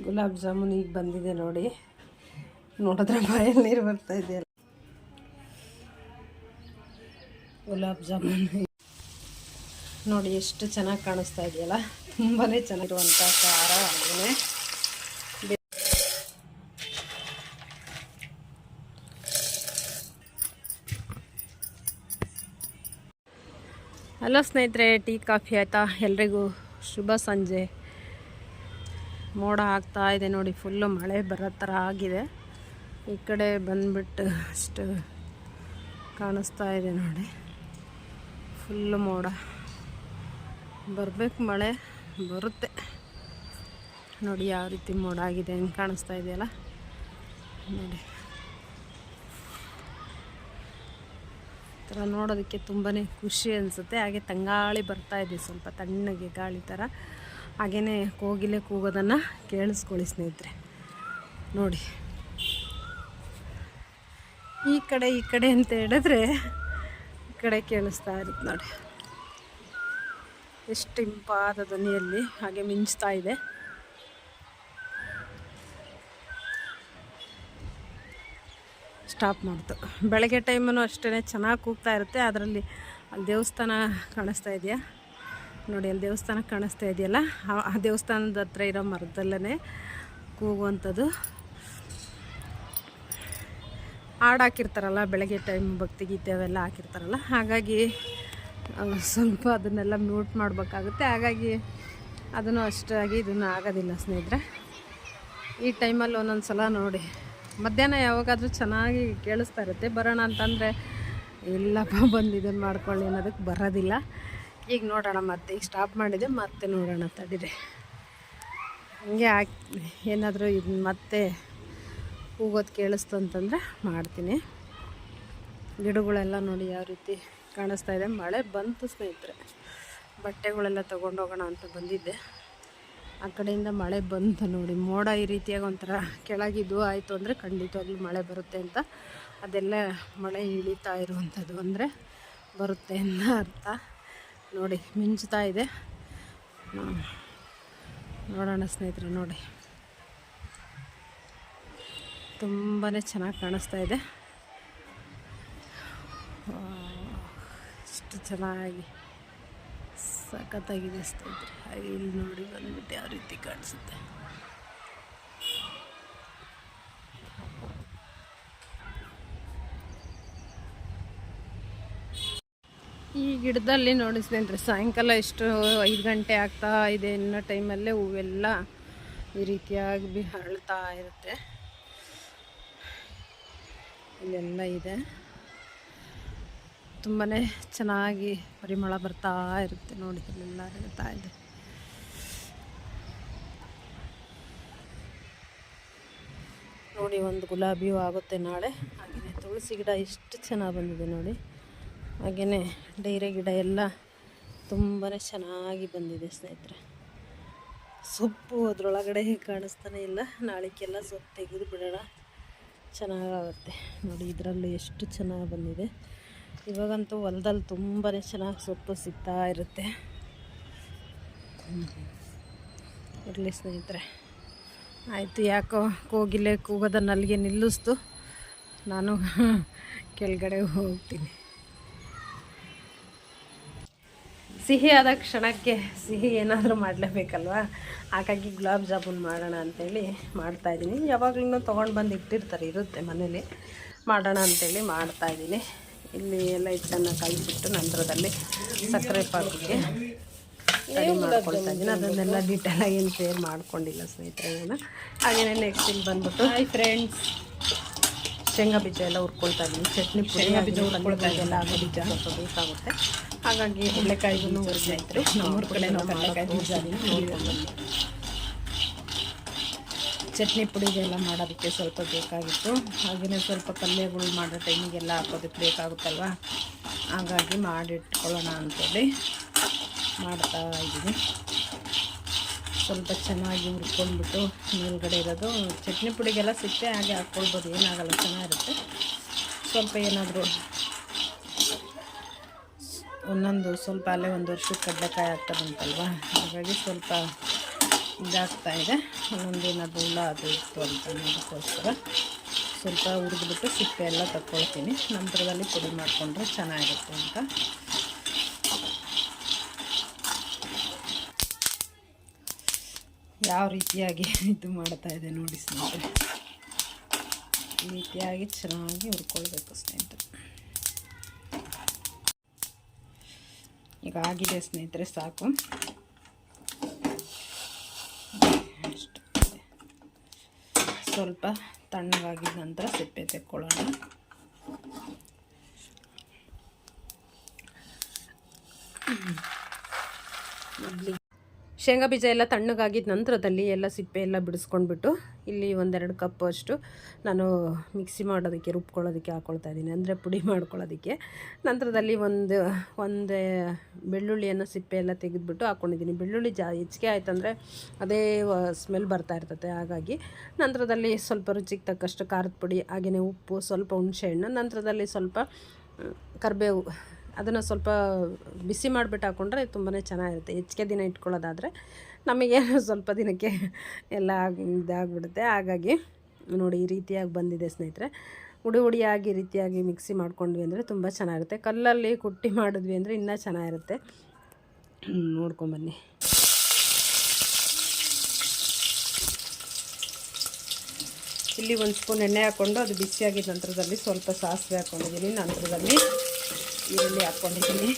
ಗುಲಾಬ್ ಜಾಮೂನ್ ಈಗ ಬಂದಿದೆ ನೋಡಿ. ನೋಡಿದ್ರೆ ಬಾಯಲ್ಲಿ ನೀರು ಬರ್ತಾ ಇದೆಯಲ್ಲ ಗುಲಾಬ್ ಜಾಮೂನ್. ನೋಡಿ ಎಷ್ಟು ಚೆನ್ನಾಗಿ ಕಾಣಿಸ್ತಾ ಇದೆಯಲ್ಲ. ತುಂಬಾ ಚೆನ್ನಾಗಿರುವಂಥ ಖಾರ ಹಾಗೇ ಹಲೋ ಸ್ನೇಹಿತರೆ, ಟೀ ಕಾಫಿ ಆಯಿತಾ? ಎಲ್ರಿಗೂ ಶುಭ ಸಂಜೆ. ಮೋಡ ಆಗ್ತಾ ಇದೆ ನೋಡಿ, ಫುಲ್ಲು ಮಳೆ ಬರೋ ಥರ ಆಗಿದೆ. ಈ ಕಡೆ ಬಂದ್ಬಿಟ್ಟು ಅಷ್ಟು ಕಾಣಿಸ್ತಾ ಇದೆ ನೋಡಿ. ಫುಲ್ಲು ಮೋಡ. ಬರಬೇಕು ಮಳೆ, ಬರುತ್ತೆ. ನೋಡಿ ಯಾವ ರೀತಿ ಮೋಡ ಆಗಿದೆ, ಹೆಂಗೆ ಕಾಣಿಸ್ತಾ ಇದೆಯಲ್ಲ? ನೋಡಿ. ಥರ ನೋಡೋದಕ್ಕೆ ತುಂಬಾ ಖುಷಿ ಅನಿಸುತ್ತೆ. ಹಾಗೆ ತಂಗಾಳಿ ಬರ್ತಾ ಇದೆ ಸ್ವಲ್ಪ ತಣ್ಣಗೆ ಗಾಳಿ ಥರ. ಹಾಗೆಯೇ ಕೋಗಿಲೆ ಕೂಗೋದನ್ನು ಕೇಳಿಸ್ಕೊಳ್ಳಿ ಸ್ನೇಹಿತರೆ. ನೋಡಿ. ಈ ಕಡೆ ಈ ಕಡೆ ಅಂತ ಹೇಳಿದ್ರೆ ಈ ಕಡೆ ಕೇಳಿಸ್ತಾ ಇರುತ್ತೆ ನೋಡಿ. ಎಷ್ಟು ಇಂಪಾದ ಧ್ವನಿಯಲ್ಲಿ ಹಾಗೆ ಮಿಂಚ್ತಾ ಇದೆ. ಸ್ಟಾಪ್ ಮಾಡ್ತು. ಬೆಳಗ್ಗೆ ಟೈಮನ್ನು ಅಷ್ಟೇ ಚೆನ್ನಾಗಿ ಕೂಗ್ತಾ ಇರುತ್ತೆ. ಅದರಲ್ಲಿ ಅಲ್ಲಿ ದೇವಸ್ಥಾನ ಕಾಣಿಸ್ತಾ ಇದೆಯಾ? ನೋಡಿ, ಅಲ್ಲಿ ದೇವಸ್ಥಾನ ಕಾಣಿಸ್ತಾ ಇದೆಯಲ್ಲ? ಆ- ದೇವಸ್ಥಾನದ ಹತ್ರ ಇರೋ ಮರದಲ್ಲೇ ಕೂಗುವಂಥದ್ದು. ಹಾಡು ಹಾಕಿರ್ತಾರಲ್ಲ, ಬೆಳಗ್ಗೆ ಟೈಮ್ ಭಕ್ತಿಗೀತೆ ಅವೆಲ್ಲ ಹಾಕಿರ್ತಾರಲ್ಲ? ಹಾಗಾಗಿ ಸ್ವಲ್ಪ ಅದನ್ನೆಲ್ಲ ಮ್ಯೂಟ್ ಮಾಡಬೇಕಾಗುತ್ತೆ. ಹಾಗಾಗಿ, ಅದನ್ನು ಅಷ್ಟಾಗಿ ಇದನ್ನು ಆಗೋದಿಲ್ಲ ಸ್ನೇಹಿತರೆ. ಈ ಟೈಮಲ್ಲಿ ಒಂದೊಂದು ಸಲ ನೋಡಿ. ಮಧ್ಯಾಹ್ನ ಯಾವಾಗಾದರೂ ಚೆನ್ನಾಗಿ ಕೇಳಿಸ್ತಾ ಇರುತ್ತೆ. ಬರೋಣ ಅಂತಂದರೆ, ಇಲ್ಲಪ್ಪ, ಬಂದು ಇದನ್ನು ಮಾಡ್ಕೊಳ್ಳಿ ಅನ್ನೋದಕ್ಕೆ ಬರೋದಿಲ್ಲ. ಈಗ ನೋಡೋಣ ಮತ್ತೆ. ಈಗ ಸ್ಟಾಪ್ ಮಾಡಿದೆ, ಮತ್ತೆ ನೋಡೋಣ ತಡೀರಿ. ಹಂಗೆ ಏನಾದರೂ ಇದು ಮತ್ತೆ ಹೋಗೋದು ಕೇಳಿಸ್ತು ಅಂತಂದರೆ ಮಾಡ್ತೀನಿ. ಗಿಡಗಳೆಲ್ಲ ನೋಡಿ ಯಾವ ರೀತಿ ಕಾಣಿಸ್ತಾ ಇದೆ. ಮಳೆ ಬಂತು ಸ್ನೇಹಿತರೆ. ಬಟ್ಟೆಗಳೆಲ್ಲ ತೊಗೊಂಡೋಗೋಣ ಅಂತ ಬಂದಿದ್ದೆ. ಆ ಕಡೆಯಿಂದ ಮಳೆ ಬಂತು ನೋಡಿ. ಮೋಡ ಈ ರೀತಿಯಾಗಿ ಒಂಥರ ಕೆಳಗಿದ್ದು ಆಯಿತು ಅಂದರೆ ಖಂಡಿತವಾಗ್ಲೂ ಮಳೆ ಬರುತ್ತೆ ಅಂತ. ಅದೆಲ್ಲ ಮಳೆ ಇಳಿತಾ ಇರುವಂಥದ್ದು ಅಂದರೆ ಬರುತ್ತೆ ಅಂತ ಅರ್ಥ. ನೋಡಿ ಮಿಂಚ್ತಾ ಇದೆ. ನೋಡೋಣ ಸ್ನೇಹಿತರೆ, ನೋಡಿ. ತುಂಬಾ ಚೆನ್ನಾಗಿ ಕಾಣಿಸ್ತಾ ಇದೆ. ಎಷ್ಟು ಚೆನ್ನಾಗಿ ಸಖತ್ತಾಗಿದೆ ಸ್ನೇಹಿತರೆ. ಇಲ್ಲಿ ನೋಡಿ ಬಂದ್ಬಿಟ್ಟು ಯಾವ ರೀತಿ ಕಾಣಿಸುತ್ತೆ. ಈ ಗಿಡದಲ್ಲಿ ನೋಡಿಸ್ತೇನೆ ರೀ ಸಾಯಂಕಾಲ ಎಷ್ಟು ಐದು ಗಂಟೆ ಆಗ್ತಾ ಇದೆ ಅನ್ನೋ ಟೈಮಲ್ಲೇ ಹೂವೆಲ್ಲ ಈ ರೀತಿಯಾಗಿ ಬಿ ಅರಳ್ತಾ ಇರುತ್ತೆ. ಇಲ್ಲೆಲ್ಲ ಇದೆ. ತುಂಬಾ ಚೆನ್ನಾಗಿ ಪರಿಮಳ ಬರ್ತಾ ಇರುತ್ತೆ ನೋಡಿ ಇಲ್ಲೆಲ್ಲ ಇದೆ. ನೋಡಿ, ಒಂದು ಗುಲಾಬಿಯೂ ಆಗುತ್ತೆ ನಾಳೆ. ಹಾಗೆಯೇ ತುಳಸಿ ಗಿಡ ಎಷ್ಟು ಚೆನ್ನಾಗಿ ಬಂದಿದೆ ನೋಡಿ. ಹಾಗೆಯೇ ಡೈರೆ ಗಿಡ ಎಲ್ಲ ತುಂಬಾ ಚೆನ್ನಾಗಿ ಬಂದಿದೆ ಸ್ನೇಹಿತರೆ. ಸೊಪ್ಪು ಅದರೊಳಗಡೆ ಕಾಣಿಸ್ತಾನೆ ಇಲ್ಲ. ನಾಳೆಗೆಲ್ಲ ಸೊಪ್ಪು ತೆಗೆದು ಬಿಡೋಣ. ಚೆನ್ನಾಗಾಗುತ್ತೆ. ನೋಡಿ, ಇದರಲ್ಲಿ ಎಷ್ಟು ಚೆನ್ನಾಗಿ ಬಂದಿದೆ. ಇವಾಗಂತೂ ಹೊಲದಲ್ಲಿ ತುಂಬಾ ಚೆನ್ನಾಗಿ ಸೊಪ್ಪು ಸಿಗ್ತಾ ಇರುತ್ತೆ. ಇರಲಿ ಸ್ನೇಹಿತರೆ. ಆಯಿತು, ಯಾಕೋ ಕೋಗಿಲೆ ಕೂಗದ ನಲ್ಲಿಗೆ ನಿಲ್ಲಿಸ್ತು. ನಾನು ಕೆಳಗಡೆ ಹೋಗ್ತೀನಿ. ಸಿಹಿಯಾದ ಕ್ಷಣಕ್ಕೆ ಸಿಹಿ ಏನಾದರೂ ಮಾಡಲೇಬೇಕಲ್ವಾ? ಹಾಗಾಗಿ ಗುಲಾಬ್ ಜಾಮೂನ್ ಮಾಡೋಣ ಅಂಥೇಳಿ ಮಾಡ್ತಾಯಿದ್ದೀನಿ ಯಾವಾಗಲೂ ತೊಗೊಂಡು ಬಂದು ಇಟ್ಟಿರ್ತಾರೆ ಇರುತ್ತೆ ಮನೇಲಿ. ಮಾಡೋಣ ಅಂಥೇಳಿ ಮಾಡ್ತಾಯಿದ್ದೀನಿ ಇಲ್ಲಿ ಎಲ್ಲ ಹಿಟ್ಟನ್ನು ಕಲಿಸಿಟ್ಟು ನಂತರದಲ್ಲಿ ಸಕ್ಕರೆ ಪಾಕಕ್ಕೆ ರೆಡಿ ಮಾಡ್ಕೊಳ್ತಾ ಇದ್ದೀನಿ. ಅದನ್ನೆಲ್ಲ ಆಗಿ ಏನು ಶೇರ್ ಮಾಡ್ಕೊಂಡಿಲ್ಲ ಸ್ನೇಹಿತರೆ ನಾನು. ಹಾಗೆಯೇ ನೆಕ್ಸ್ಟ್ ಇಲ್ಲಿ ಬಂದ್ಬಿಟ್ಟು ಹಾಯ್ ಫ್ರೆಂಡ್ಸ್ ಶೇಂಗಾ ಬೀಜ ಎಲ್ಲ ಹುರ್ಕೊಳ್ತಾ ಇದ್ದೀನಿ. ಚಟ್ನಿ ಪುಡಿ ಶೇಂಗಾ ಬೀಜ ಹುರ್ಕೊಳ್ತಾ ಇದೆಲ್ಲ ಆಗೋ ಬೀಜ ಸ್ವಲ್ಪ ಬೇಕಾಗುತ್ತೆ. ಹಾಗಾಗಿ ಕಡಲೆಕಾಯಿಗೂ ಹುರಿತಾ ಇದ್ರು ನಮ್ಮೂರ ಚಟ್ನಿ ಪುಡಿಗೆಲ್ಲ ಮಾಡೋದಕ್ಕೆ ಸ್ವಲ್ಪ ಬೇಕಾಗಿತ್ತು. ಹಾಗೆಯೇ ಸ್ವಲ್ಪ ಪಲ್ಯಗಳು ಮಾಡೋ ಟೈಮಿಗೆಲ್ಲ ಹಾಕೋದಕ್ಕೆ ಬೇಕಾಗುತ್ತಲ್ವ? ಹಾಗಾಗಿ ಮಾಡಿಟ್ಕೊಳ್ಳೋಣ ಅಂತೇಳಿ ಮಾಡ್ತಾ ಇದ್ದೀನಿ. ಸ್ವಲ್ಪ ಚೆನ್ನಾಗಿ ಹುರ್ಕೊಂಡ್ಬಿಟ್ಟು ಮೇಲ್ಗಡೆ ಇರೋದು. ಚಟ್ನಿ ಪುಡಿಗೆಲ್ಲ ಸಿಕ್ಕೇ ಹಾಗೆ ಹಾಕ್ಕೊಳ್ಬೋದು. ಏನಾಗಲ್ಲ, ಚೆನ್ನಾಗಿರುತ್ತೆ. ಸ್ವಲ್ಪ ಏನಾದರೂ ಒಂದೊಂದು ಸ್ವಲ್ಪ ಅಲ್ಲೇ ಒಂದು ವರ್ಷ ಕಡ್ಲೆಕಾಯಿ ಆಗ್ತಾ ಬಂತಲ್ವ? ಹಾಗಾಗಿ ಸ್ವಲ್ಪ ಇದಾಗ್ತಾ ಇದೆ. ಒಂದೊಂದು ಏನಾದ್ರು ಹುಳ ಅದು ಇತ್ತು ಅಂತ ಅದಕ್ಕೋಸ್ಕರ ಸ್ವಲ್ಪ ಹುರಿದ್ಬಿಟ್ಟು ಸಿಪ್ಪೆ ಎಲ್ಲ ತಕ್ಕೊಳ್ತೀನಿ. ನಂತರದಲ್ಲಿ ಪುಡಿ ಮಾಡಿಕೊಂಡ್ರೆ ಚೆನ್ನಾಗಿರುತ್ತೆ ಅಂತ. ಯಾವ ರೀತಿಯಾಗಿ ಇದು ಮಾಡ್ತಾ ಇದೆ ನೋಡಿ ಸ್ನೇಹಿತರೆ. ಈ ರೀತಿಯಾಗಿ ಚೆನ್ನಾಗಿ ಹುರ್ಕೊಳ್ಬೇಕು ಸ್ನೇಹಿತರೆ. ಈಗ ಆಗಿದೆ ಸ್ನೇಹಿತರೆ ಸಾಕು. ಸ್ವಲ್ಪ ತಣ್ಣಗಾಗಿದ ನಂತರ ಸಿಪ್ಪೆ ತೆಕ್ಕೊಳ್ಳೋಣ. ಶೇಂಗಾ ಬೀಜ ಎಲ್ಲ ತಣ್ಣಗಾಗಿದ್ದ ನಂತರದಲ್ಲಿ ಎಲ್ಲ ಸಿಪ್ಪೆ ಎಲ್ಲ ಬಿಡಿಸ್ಕೊಂಡ್ಬಿಟ್ಟು ಇಲ್ಲಿ ಒಂದೆರಡು ಕಪ್ ಅಷ್ಟು ನಾನು ಮಿಕ್ಸಿ ಮಾಡೋದಕ್ಕೆ, ರುಬ್ಕೊಳ್ಳೋದಕ್ಕೆ ಹಾಕ್ಕೊಳ್ತಾ ಇದ್ದೀನಿ. ಅಂದರೆ ಪುಡಿ ಮಾಡ್ಕೊಳ್ಳೋದಕ್ಕೆ. ನಂತರದಲ್ಲಿ ಒಂದು, ಒಂದೇ ಬೆಳ್ಳುಳ್ಳಿಯನ್ನು ಸಿಪ್ಪೆ ಎಲ್ಲ ತೆಗೆದುಬಿಟ್ಟು ಹಾಕ್ಕೊಂಡಿದ್ದೀನಿ ಬೆಳ್ಳುಳ್ಳಿ ಜಾ, ಹೆಚ್ಚಿಗೆ ಆಯ್ತಂದರೆ ಅದೇ ಸ್ಮೆಲ್ ಬರ್ತಾ ಇರ್ತದೆ ಹಾಗಾಗಿ ನಂತರದಲ್ಲಿ ಸ್ವಲ್ಪ ರುಚಿಗೆ ತಕ್ಕಷ್ಟು ಖಾರದ ಪುಡಿ, ಹಾಗೆಯೇ ಉಪ್ಪು, ಸ್ವಲ್ಪ ಹುಣಸೆಹಣ್ಣು ನಂತರದಲ್ಲಿ ಸ್ವಲ್ಪ ಕರಿಬೇವು ಅದನ್ನು ಸ್ವಲ್ಪ ಬಿಸಿ ಮಾಡಿಬಿಟ್ಟು ಹಾಕ್ಕೊಂಡ್ರೆ ತುಂಬಾ ಚೆನ್ನಾಗಿರುತ್ತೆ. ಹೆಚ್ಚಿಗೆ ದಿನ ಇಟ್ಕೊಳ್ಳೋದಾದರೆ ನಮಗೆ ಸ್ವಲ್ಪ ದಿನಕ್ಕೆ ಎಲ್ಲ ಇದಾಗ್ಬಿಡುತ್ತೆ. ಹಾಗಾಗಿ ನೋಡಿ ಈ ರೀತಿಯಾಗಿ ಬಂದಿದೆ ಸ್ನೇಹಿತರೆ. ಉಡಿ ಉಡಿಯಾಗಿ ಈ ರೀತಿಯಾಗಿ ಮಿಕ್ಸಿ ಮಾಡ್ಕೊಂಡ್ವಿ ಅಂದರೆ ತುಂಬ ಚೆನ್ನಾಗಿರುತ್ತೆ. ಕಲ್ಲಲ್ಲಿ ಕುಟ್ಟಿ ಮಾಡಿದ್ವಿ ಅಂದರೆ ಇನ್ನೂ ಚೆನ್ನಾಗಿರುತ್ತೆ. ನೋಡ್ಕೊಂಬನ್ನಿ ಇಲ್ಲಿ ಒಂದು ಸ್ಪೂನ್ ಎಣ್ಣೆ ಹಾಕ್ಕೊಂಡು ಅದು ಬಿಸಿಯಾಗಿದ್ದ ನಂತರದಲ್ಲಿ ಸ್ವಲ್ಪ ಸಾಸಿವೆ ಹಾಕ್ಕೊಂಡಿದ್ದೀನಿ ನಂತರದಲ್ಲಿ ಈರುಳ್ಳಿ ಹಾಕ್ಕೊಂಡಿದ್ದೀನಿ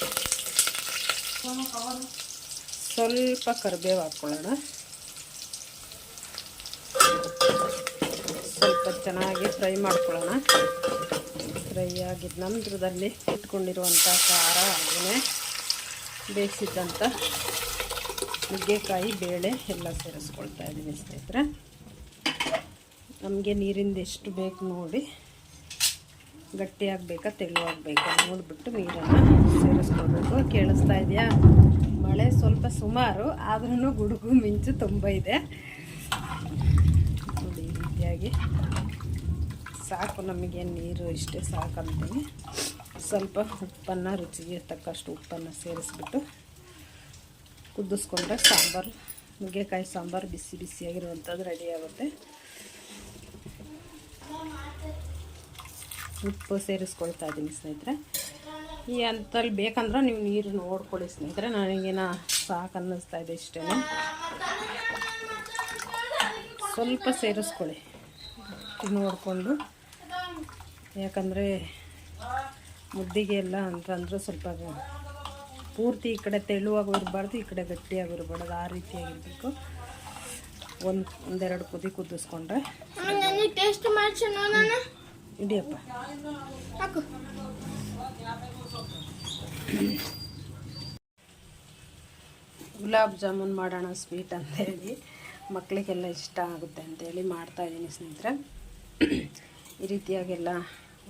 ಸ್ವಲ್ಪ ಕರಿಬೇವು ಹಾಕ್ಕೊಳ್ಳೋಣ ಸ್ವಲ್ಪ ಚೆನ್ನಾಗಿ ಫ್ರೈ ಮಾಡ್ಕೊಳ್ಳೋಣ. ಫ್ರೈ ಆಗಿದ್ದು ನಂತರದಲ್ಲಿ ಇಟ್ಕೊಂಡಿರುವಂಥ ಖಾರ ಹಾಗೆಯೇ ಬೇಯಿಸಿದ್ದಂಥ ನುಗ್ಗೆಕಾಯಿ, ಬೇಳೆ ಎಲ್ಲ ಸೇರಿಸ್ಕೊಳ್ತಾ ಇದ್ದೀನಿ ಸ್ನೇಹಿತರೆ. ನಮಗೆ ನೀರಿಂದ ಎಷ್ಟು ಬೇಕು ನೋಡಿ ಗಟ್ಟಿ ಆಗಬೇಕಾ ತೆಳುವಾಗಬೇಕಾ ನೋಡಿಬಿಟ್ಟು ನೀರನ್ನು ಸೇರಿಸ್ಕೋಬೇಕು. ಕೇಳಿಸ್ತಾ ಇದೆಯಾ? ಮಳೆ ಸ್ವಲ್ಪ ಸುಮಾರು ಆದ್ರೂ ಗುಡುಗು ಮಿಂಚು ತುಂಬ ಇದೆ. ನೋಡಿ ಈ ರೀತಿಯಾಗಿ. ಸಾಕು ನಮಗೆ, ನೀರು ಇಷ್ಟೇ ಸಾಕಂತೀನಿ ಸ್ವಲ್ಪ ಉಪ್ಪನ್ನು, ರುಚಿಗೆ ತಕ್ಕಷ್ಟು ಉಪ್ಪನ್ನು ಸೇರಿಸ್ಬಿಟ್ಟು ಕುದಿಸ್ಕೊಂಡ್ರೆ ಸಾಂಬಾರು, ನುಗ್ಗೆಕಾಯಿ ಸಾಂಬಾರು ಬಿಸಿ ಬಿಸಿಯಾಗಿರುವಂಥದ್ದು ರೆಡಿ ಆಗುತ್ತೆ. ಉಪ್ಪು ಸೇರಿಸ್ಕೊಳ್ತಾ ಇದ್ದೀನಿ ಸ್ನೇಹಿತರೆ. ಈ ಅಂಥಲ್ಲಿ ಬೇಕಂದ್ರೆ ನೀವು ನೀರು ನೋಡ್ಕೊಳ್ಳಿ ಸ್ನೇಹಿತರೆ. ನನಗೇನ ಸಾಕು ಅನ್ನಿಸ್ತಾ ಇದೆ ಇಷ್ಟೇ ಸ್ವಲ್ಪ ಸೇರಿಸ್ಕೊಳ್ಳಿ. ನೋಡಿಕೊಂಡು. ಯಾಕಂದರೆ ಮುದ್ದಿಗೆ ಎಲ್ಲ ಅಂತಂದ್ರೆ ಸ್ವಲ್ಪ ಪೂರ್ತಿ ಈ ಕಡೆ ತೆಳುವಾಗಿ ಇರಬಾರ್ದು ಈ ಕಡೆ ಗಟ್ಟಿಯಾಗಿ ಇರಬಾರ್ದು ಆ ರೀತಿಯಾಗಿರಬೇಕು. ಒಂದು, ಒಂದೆರಡು ಕುದಿ ಕುದಿಸ್ಕೊಂಡ್ರೆ. ಟೇಸ್ಟ್ ಮಾಡಿ ಇಡಿಯಪ್ಪ ಹಾಕು ಗುಲಾಬ್ ಜಾಮೂನ್ ಮಾಡೋಣ ಸ್ವೀಟ್ ಅಂತೇಳಿ. ಮಕ್ಕಳಿಗೆಲ್ಲ ಇಷ್ಟ ಆಗುತ್ತೆ ಅಂತೇಳಿ ಮಾಡ್ತಾಯಿದ್ದೀನಿ ಸ್ನೇಹಿತರೆ. ಈ ರೀತಿಯಾಗೆಲ್ಲ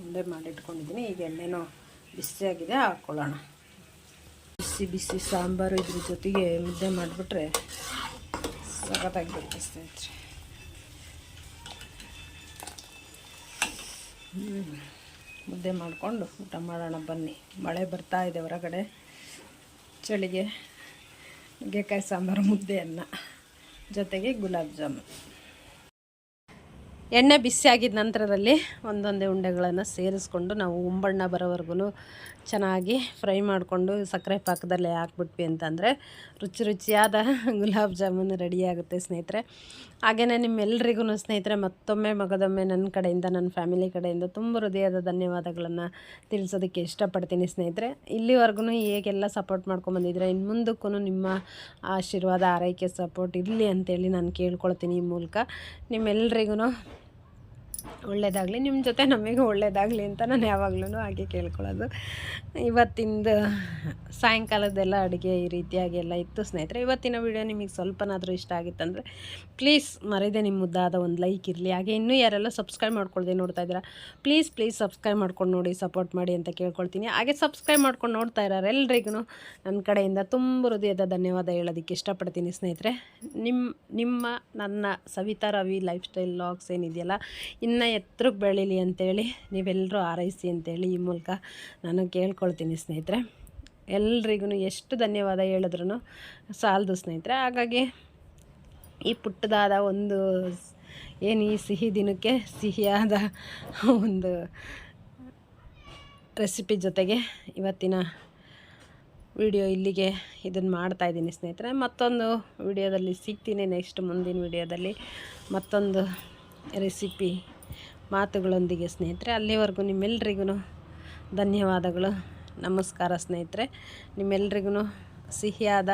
ಉಂಡೆ ಮಾಡಿಟ್ಕೊಂಡಿದ್ದೀನಿ. ಈಗ ಎಣ್ಣೆನೋ ಬಿಸಿಯಾಗಿದೆ ಹಾಕ್ಕೊಳ್ಳೋಣ ಬಿಸಿ ಬಿಸಿ ಸಾಂಬಾರು ಇದ್ರ ಜೊತೆಗೆ ಮುದ್ದೆ ಮಾಡಿಬಿಟ್ರೆ ಸಖತ್ತಾಗಿರುತ್ತೆ ಸ್ನೇಹಿತರೆ. ಮುದ್ದೆ ಮಾಡಿಕೊಂಡು ಊಟ ಮಾಡೋಣ ಬನ್ನಿ. ಮಳೆ ಬರ್ತಾ ಇದೆ ಹೊರಗಡೆ. ಚಳಿಗೆ ನುಗ್ಗೆಕಾಯಿ ಸಾಂಬಾರು ಮುದ್ದೆ ಅನ್ನ ಜೊತೆಗೆ ಗುಲಾಬ್ ಜಾಮೂನ್. ಎಣ್ಣೆ ಬಿಸಿ ಆಗಿದ ನಂತರದಲ್ಲಿ ಒಂದೊಂದೇ ಉಂಡೆಗಳನ್ನು ಸೇರಿಸ್ಕೊಂಡು ನಾವು ಉಂಬಣ್ಣ ಬರೋವರೆಗೂ ಚೆನ್ನಾಗಿ ಫ್ರೈ ಮಾಡಿಕೊಂಡು ಸಕ್ಕರೆ ಪಾಕದಲ್ಲಿ ಹಾಕ್ಬಿಟ್ವಿ ಅಂತಂದರೆ ರುಚಿ ರುಚಿಯಾದ ಗುಲಾಬ್ ಜಾಮೂನ್ ರೆಡಿಯಾಗುತ್ತೆ ಸ್ನೇಹಿತರೆ. ಹಾಗೆಯೇ ನಿಮ್ಮೆಲ್ಲರಿಗೂ ಸ್ನೇಹಿತರೆ, ಮತ್ತೊಮ್ಮೆ ಮಗದೊಮ್ಮೆ ನನ್ನ ಕಡೆಯಿಂದ ನನ್ನ ಫ್ಯಾಮಿಲಿ ಕಡೆಯಿಂದ ತುಂಬ ಹೃದಯದ ಧನ್ಯವಾದಗಳನ್ನು ತಿಳಿಸೋದಕ್ಕೆ ಇಷ್ಟಪಡ್ತೀನಿ ಸ್ನೇಹಿತರೆ. ಇಲ್ಲಿವರೆಗೂ ಹೇಗೆಲ್ಲ ಸಪೋರ್ಟ್ ಮಾಡ್ಕೊಂಬಂದಿದ್ರೆ ಇನ್ನು ಮುಂದಕ್ಕೂ ನಿಮ್ಮ ಆಶೀರ್ವಾದ, ಆರೈಕೆ ಸಪೋರ್ಟ್ ಇರಲಿ ಅಂತೇಳಿ ನಾನು ಕೇಳ್ಕೊಳ್ತೀನಿ ಈ ಮೂಲಕ. ನಿಮ್ಮೆಲ್ರಿಗೂ ಒಳ್ಳೆಯದಾಗಲಿ ನಿಮ್ಮ ಜೊತೆ ನಮಗೆ ಒಳ್ಳೆಯದಾಗಲಿ ಅಂತ ನಾನು ಯಾವಾಗಲೂ ಹಾಗೆ ಕೇಳ್ಕೊಳ್ಳೋದು. ಇವತ್ತಿಂದು ಸಾಯಂಕಾಲದೆಲ್ಲ ಅಡುಗೆ ಈ ರೀತಿಯಾಗಿ ಎಲ್ಲ ಇತ್ತು. ಸ್ನೇಹಿತರೆ, ಇವತ್ತಿನ ವಿಡಿಯೋ ನಿಮಗೆ ಸ್ವಲ್ಪನಾದರೂ ಇಷ್ಟ ಆಗಿತ್ತಂದರೆ ಪ್ಲೀಸ್ ಮರೆಯದೆ ನಿಮ್ಮ ಮುದ್ದಾದ ಒಂದು ಲೈಕ್ ಇರಲಿ. ಹಾಗೆ ಇನ್ನೂ ಯಾರೆಲ್ಲ ಸಬ್ಸ್ಕ್ರೈಬ್ ಮಾಡ್ಕೊಳ್ದೆ ನೋಡ್ತಾ ಇದ್ದೀರಾ ಪ್ಲೀಸ್ ಪ್ಲೀಸ್ ಸಬ್ಸ್ಕ್ರೈಬ್ ಮಾಡ್ಕೊಂಡು ನೋಡಿ ಸಪೋರ್ಟ್ ಮಾಡಿ ಅಂತ ಕೇಳ್ಕೊಳ್ತೀನಿ. ಹಾಗೆ ಸಬ್ಸ್ಕ್ರೈಬ್ ಮಾಡ್ಕೊಂಡು ನೋಡ್ತಾ ಇರೋರು ಎಲ್ರಿಗೂ ನನ್ನ ಕಡೆಯಿಂದ ತುಂಬ ಹೃದಯದ ಧನ್ಯವಾದ ಹೇಳೋದಕ್ಕೆ ಇಷ್ಟಪಡ್ತೀನಿ ಸ್ನೇಹಿತರೆ. ನಿಮ್ಮ ನಿಮ್ಮ, ನನ್ನ Savitha Ravi life style logs ಏನಿದೆಯಲ್ಲ, ಇನ್ನು ಎತ್ತರಕ್ಕೆ ಬೆಳೀಲಿ ಅಂತೇಳಿ ನೀವೆಲ್ಲರೂ ಆರೈಸಿ ಅಂತೇಳಿ ಈ ಮೂಲಕ ನಾನು ಕೇಳ್ಕೊಳ್ತೀನಿ ಸ್ನೇಹಿತರೆ. ಎಲ್ರಿಗೂ ಎಷ್ಟು ಧನ್ಯವಾದ ಹೇಳಿದ್ರು ಸಾಲದು ಸ್ನೇಹಿತರೆ. ಹಾಗಾಗಿ ಈ ಪುಟ್ಟದಾದ ಒಂದು ಏನು ಈ ಸಿಹಿ ದಿನಕ್ಕೆ ಸಿಹಿಯಾದ ಒಂದು ರೆಸಿಪಿ ಜೊತೆಗೆ ಇವತ್ತಿನ ವಿಡಿಯೋ ಇಲ್ಲಿಗೆ ಇದನ್ನು ಮಾಡ್ತಾ ಇದ್ದೀನಿ ಸ್ನೇಹಿತರೆ. ಮತ್ತೊಂದು ವಿಡಿಯೋದಲ್ಲಿ ಸಿಗ್ತೀನಿ ನೆಕ್ಸ್ಟ್ ಮುಂದಿನ ವಿಡಿಯೋದಲ್ಲಿ. ಮತ್ತೊಂದು ರೆಸಿಪಿ ಮಾತುಗಳೊಂದಿಗೆ ಸ್ನೇಹಿತರೆ, ಅಲ್ಲಿವರೆಗೂ ನಿಮ್ಮೆಲ್ರಿಗೂ ಧನ್ಯವಾದಗಳು. ನಮಸ್ಕಾರ ಸ್ನೇಹಿತರೆ. ನಿಮ್ಮೆಲ್ರಿಗೂ ಸಿಹಿಯಾದ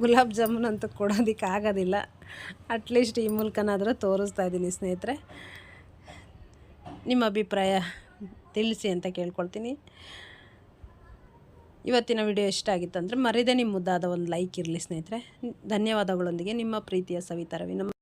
ಗುಲಾಬ್ ಜಾಮೂನ್ ಅಂತೂ ಕೊಡೋದಕ್ಕೆ ಆಗೋದಿಲ್ಲ. ಅಟ್ಲೀಸ್ಟ್ ಈ ಮೂಲಕನಾದರೂ ತೋರಿಸ್ತಾ ಇದ್ದೀನಿ ಸ್ನೇಹಿತರೆ. ನಿಮ್ಮ ಅಭಿಪ್ರಾಯ ತಿಳಿಸಿ ಅಂತ ಕೇಳ್ಕೊಳ್ತೀನಿ. ಇವತ್ತಿನ ವಿಡಿಯೋ ಇಷ್ಟ ಆಗಿತ್ತು ಅಂದರೆ ಮರಿದೇ ನಿಮ್ಮ ಮುದ್ದಾದ ಒಂದು ಲೈಕ್ ಇರಲಿ ಸ್ನೇಹಿತರೆ. ಧನ್ಯವಾದಗಳೊಂದಿಗೆ ನಿಮ್ಮ ಪ್ರೀತಿಯ ಸವಿತಾ ರವಿ. ನಮ್ಮ